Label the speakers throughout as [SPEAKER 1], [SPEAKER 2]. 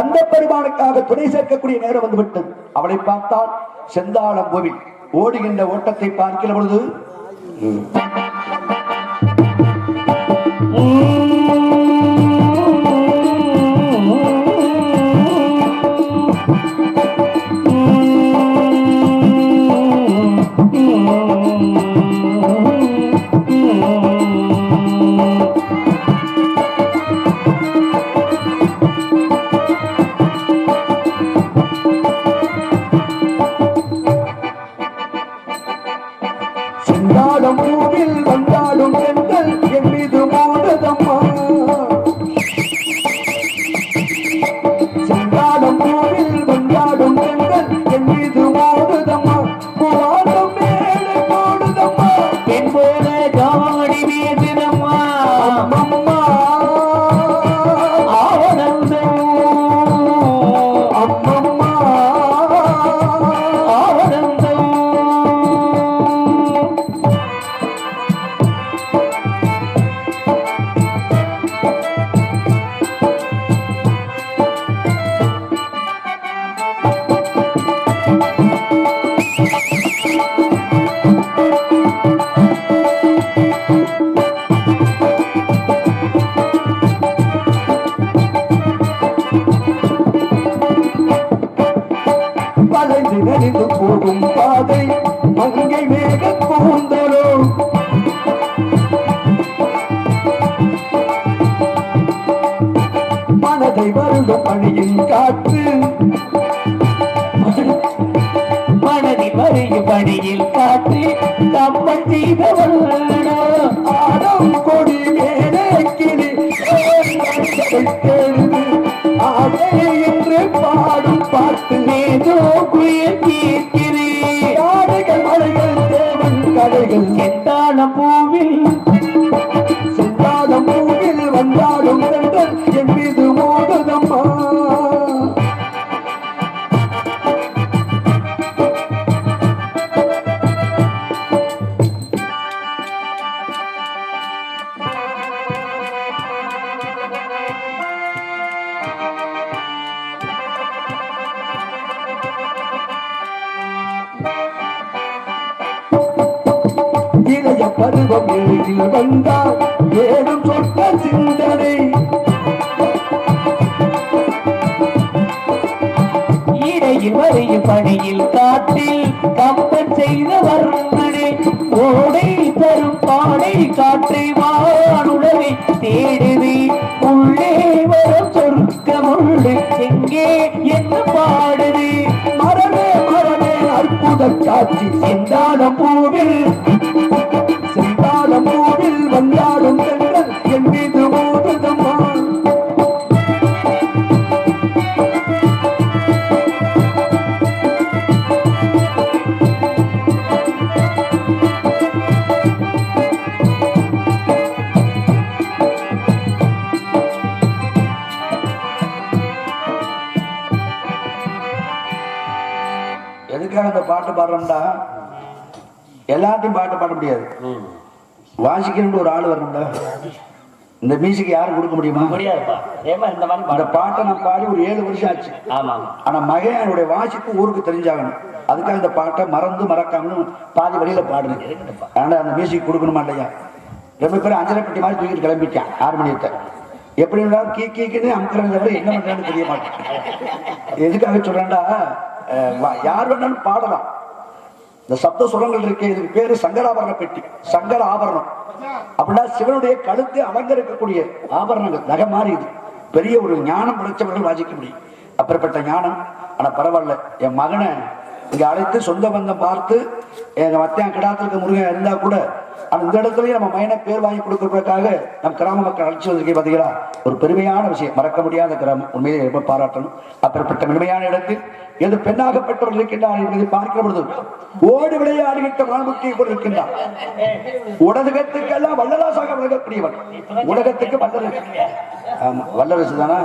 [SPEAKER 1] கந்த பெருமானுக்காக துணை சேர்க்கக்கூடிய நேரம் வந்துவிட்டது. அவளை பார்த்தால் செந்தாளம் கோவில் ஓடுகின்ற ஓட்டத்தை பார்க்கிற பொழுது செந்தாளம் நெறிந்து போகும் பாதை மங்கை மேக கூந்தலோ மனதை வருந்த பணியின் காற்று.
[SPEAKER 2] மனதை வரையும் பணியில் காற்று கம்மன் செய்தவள்
[SPEAKER 1] பெண்கள் என் இளைய பருவம் எளிதில் வந்தால் ஏதும் சொற்க சிந்தனை.
[SPEAKER 2] இடையில் வரையும் பணியில் காட்டில் கம்பன் செய்த வர்ணனை ஓடை தரும் பாடை காற்றை வானுடலை தேடுது உள்ளே வரும் சொர்க்கமுள்ளு எங்கே என்ன பாடுது
[SPEAKER 1] மரணே மரணே அற்புத காட்சி செந்தாடம் பூவில் பாடுறோம்டா எல்லாத்தையும் பாட்டு பாட முடியாது. வாசிக்கணும்னு ஒரு ஆள் வரணும்டா இந்த மியூசிக் யாரும் கொடுக்க முடியுமா?
[SPEAKER 2] முடியாதுப்பா. ஏமா இந்த மாதிரி
[SPEAKER 1] அந்த பாட்டை? நான் பாடி ஒரு ஏழு வருஷம் ஆச்சு.
[SPEAKER 2] ஆமா
[SPEAKER 1] ஆனா மகன் என்னுடைய வாசிப்பு ஊருக்கு தெரிஞ்சாகணும். அதுக்காக இந்த பாட்டை மறந்து மறக்காம பாதி வழியில பாடுறேன். அதனால அந்த மியூசிக் கொடுக்கணுமா இல்லையா? ரொம்ப பேர் அஞ்சரை பெட்டி மாதிரி தூக்கிட்டு கிளம்பிட்டான் ஹார்மோனியத்தை எப்படி இருந்தாலும் கீ கீக்குன்னு அமுக்கிறத விட என்ன பண்றான்னு தெரிய மாட்டேன் எதுக்காக சொல்றேன்டா? யார் வேணாலும் பாடலாம். இந்த சப்த சுரங்கள் இருக்கு இதுக்கு பேரு சங்கராபரண பெட்டி சங்கர ஆபரணம். அப்படின்னா சிவனுடைய கழுத்தை அலங்கரிக்கக்கூடிய ஆபரணங்கள் நகை மாறி இது. பெரிய ஒரு ஞானம் படைச்சவர்கள் வாசிக்க முடியும். அப்படிப்பட்ட ஞானம். ஆனா பரவாயில்ல என் மகனை இங்க அழைத்து சொந்த பந்தம் பார்த்து எங்க மத்தியான் கிடாத்திற்கு முருகன் இருந்தா கூட ஆனா இந்த இடத்துலயும் நம்ம மையனை பேர் வாங்கி கொடுக்கறதுக்காக நம்ம கிராம மக்கள் அழைச்சி வந்திருக்கே பாத்தீங்களா? ஒரு பெருமையான விஷயம். மறக்க முடியாத கிராமம். உண்மையிலே ரொம்ப பாராட்டணும். அப்பேற்பட்ட மென்மையான இடத்தில் எது பெண்ணாகப்பட்டவர்கள் இருக்கின்றார் என்பதை பார்க்கிற பொழுது ஓடி விளையாடுகின்ற வாழ்முக்கியை கொண்டிருக்கின்றார் உலகத்துக்கெல்லாம் வல்லராசாக விளங்கக்கூடியவன் உலகத்துக்கு வல்லரசு. ஆமா வல்லரசு தானா?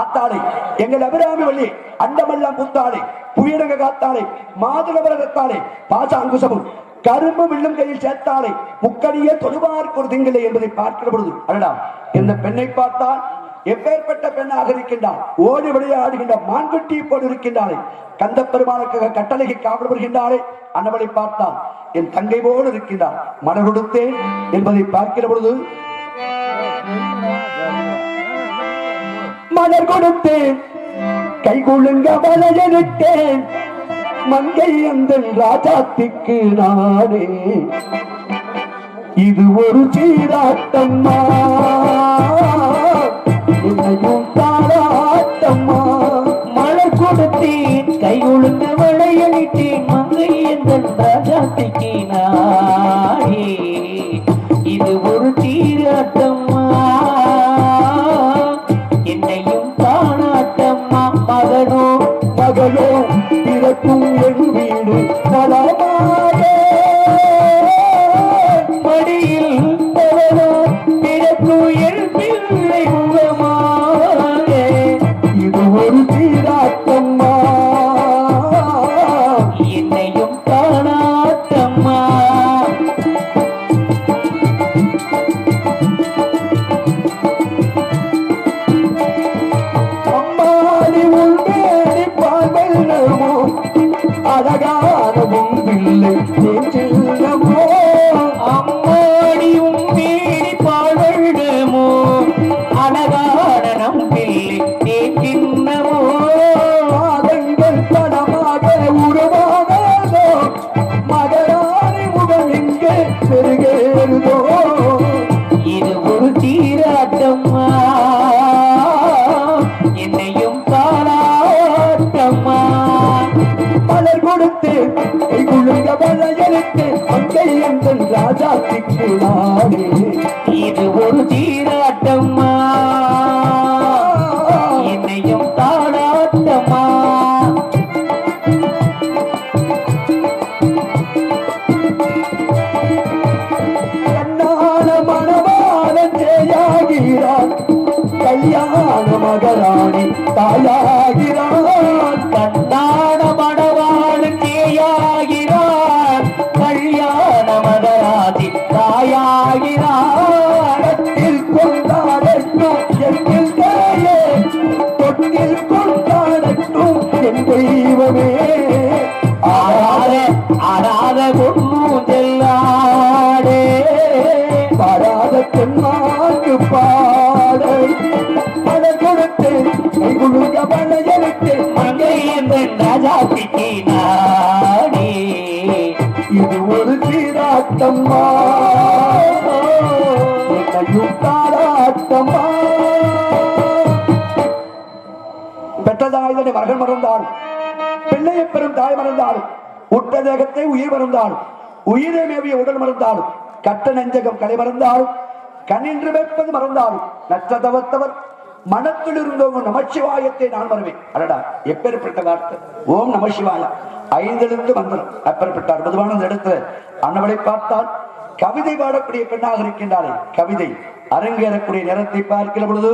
[SPEAKER 1] ஆத்தாளை எங்கள் அபிராமி வள்ளி அண்டமெல்லாம் புத்தாளை புவியடங்க காத்தாளை மாதுளவரகத்தாளை பாச அங்குசமும் கரும்பு வில்லும் கையில் சேர்த்தாலே முக்கடியே தொழுவார்க்கு ஒரு திங்களை என்பதை பார்க்கிற பொழுது அடடா இந்த பெண்ணை பார்த்தால் எப்பேற்பட்ட பெண்ணாக இருக்கின்றார் ஓடி விளையாடுகின்ற மான்குட்டியை போல் இருக்கின்றாளே. கந்த பெருமானுக்காக கட்டளைக்கு காவல் வருகின்றாரே அன்னவளை பார்த்தால் என் தங்கை போல் இருக்கின்றார் மலர் கொடுத்தேன் என்பதை பார்க்கிற பொழுது மலர் கொடுத்தேன். கை குலுங்க வளையலிட்டேன் மங்கை எந்த ராஜாத்திக்கு நாடே இது ஒரு சீராட்டம்மா. என்னையும் தாராட்டம்மா
[SPEAKER 2] மழை கொடுத்தேன் கை உளுந்த வளையலிட்டேன் மங்கை எந்த ராஜாத்திக்கு
[SPEAKER 1] மங்கை எங்கள்
[SPEAKER 2] இது ஒரு தீராட்டம்மா.
[SPEAKER 1] பெற்றதாயுதனை மகன் மறந்தாலும் பிள்ளையை பெறும் தாய் மறந்தாலும் உட்ட தேகத்தை உயிர் மறந்தாலும் உயிரை மேவிய உடல் மறந்தாலும் கட்ட நெஞ்சகம் கலை மறந்தாலும் கண்ணின்று வைப்பது மறந்தாலும் நற்றதவத்தவர் மனத்தில் இருந்தவங்க நமச்சிவாயத்தை நான் வருவேன். அடடா எப்பேற்பட்ட வார்த்தை? ஓம் நமசிவாயா ஐந்திலிருந்து மந்திரம் அப்பேற்பட்டார் அற்புதமான இந்த இடத்துல அன்னவளை பார்த்தால் கவிதை பாடக்கூடிய பெண்ணாக இருக்கின்றாளே. கவிதை அரங்கேறக்கூடிய நேரத்தை பார்க்கிற பொழுது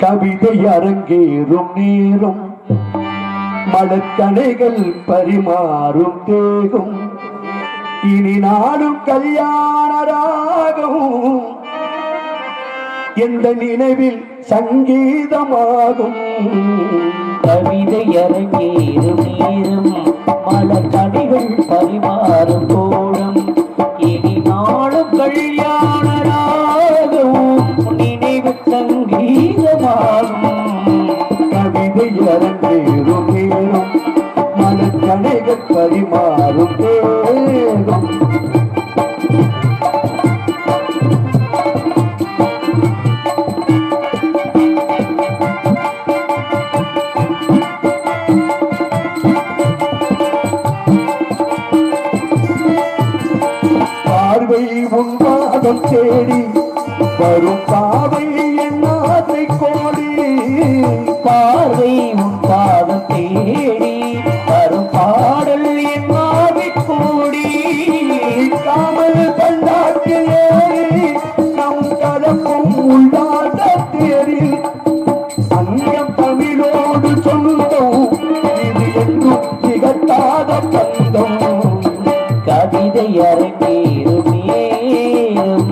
[SPEAKER 1] கவிதை அரங்கேறும் நீரும் மலக்கணைகள் பரிமாறும் தேகும். இனி நாடும் கல்யாணராகவும் எந்த நினைவில் சங்கீதமாகும்.
[SPEAKER 2] கவிதை அரங்கேறும் நீரும்
[SPEAKER 1] கவிதை அரங்கேறும் தேடி வரும்
[SPEAKER 2] பாடல் என் ஆவிக் கூடி.
[SPEAKER 1] காமல் பல்லாக்கு ஏறி நம் கதப்பும் உள்ளாத தேரி அந்நியம் தமிழோடு சொந்தம் இது எங்கும் திகட்டாத பந்தம்.
[SPEAKER 2] கவிதை அரங்கேறும் நேரம்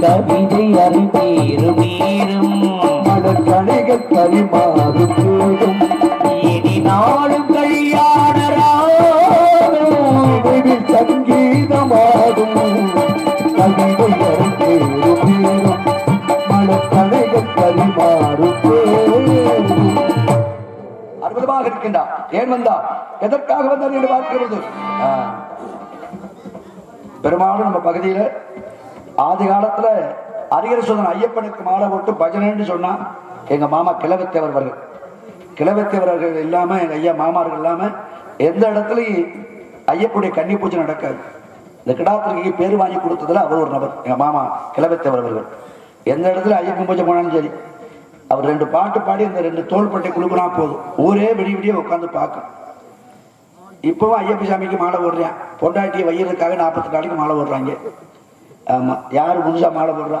[SPEAKER 2] கவிதை அறிந்தேறும் நேரும்.
[SPEAKER 1] மனக்கணைகள் பரிமாறும் போதும்.
[SPEAKER 2] இனி நாளும் கல்யாண ராகம்
[SPEAKER 1] நினைவில் சங்கீதமாகும். கவிதை அறிந்தேறும் நேரும். மனக்கணைகள் பரிமாறும் போதும். அற்புதமாக இருக்கின்றார். ஏன் வந்தார்? எதற்காக வந்தார் என்று பார்க்கிறது. பெரும்பாலும் நம்ம பகுதியில ஆதி காலத்துல அரியர் சோதனை ஐயப்பனுக்கு மாலை போட்டு பஜனைன்னு சொன்னா எங்க மாமா கிழவத்தேவர் அவர்கள். கிழவத்தேவர்கள் இல்லாம எங்க ஐயா மாமார்கள் இல்லாம எந்த இடத்துலயும் ஐயப்பனுடைய கன்னி பூஜை நடக்காது. இந்த கிடாத்திரிக்கு பேர் வாங்கி கொடுத்ததுல அவர் ஒரு நபர் எங்க மாமா கிழவத்தேவர் அவர்கள். எந்த இடத்துல ஐயப்பன் பூஜை போனாலும் சரி அவர் ரெண்டு பாட்டு பாடி அந்த ரெண்டு தோள்பட்டை குழுக்குனா போதும். ஊரே விடிய விடிய உட்காந்து பார்க்கும். இப்பவும் ஐயப்ப சாமிக்கு மாலை போடுறேன். பொண்டாட்டியை வையதுக்காக நாற்பத்தி நாளைக்கு மாலை போடுறாங்க. ஆமா யாரு புதுசா மாலை போடுறா?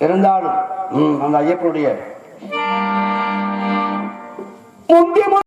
[SPEAKER 1] இருந்தாலும் அந்த ஐயப்பனுடைய முக்கியமான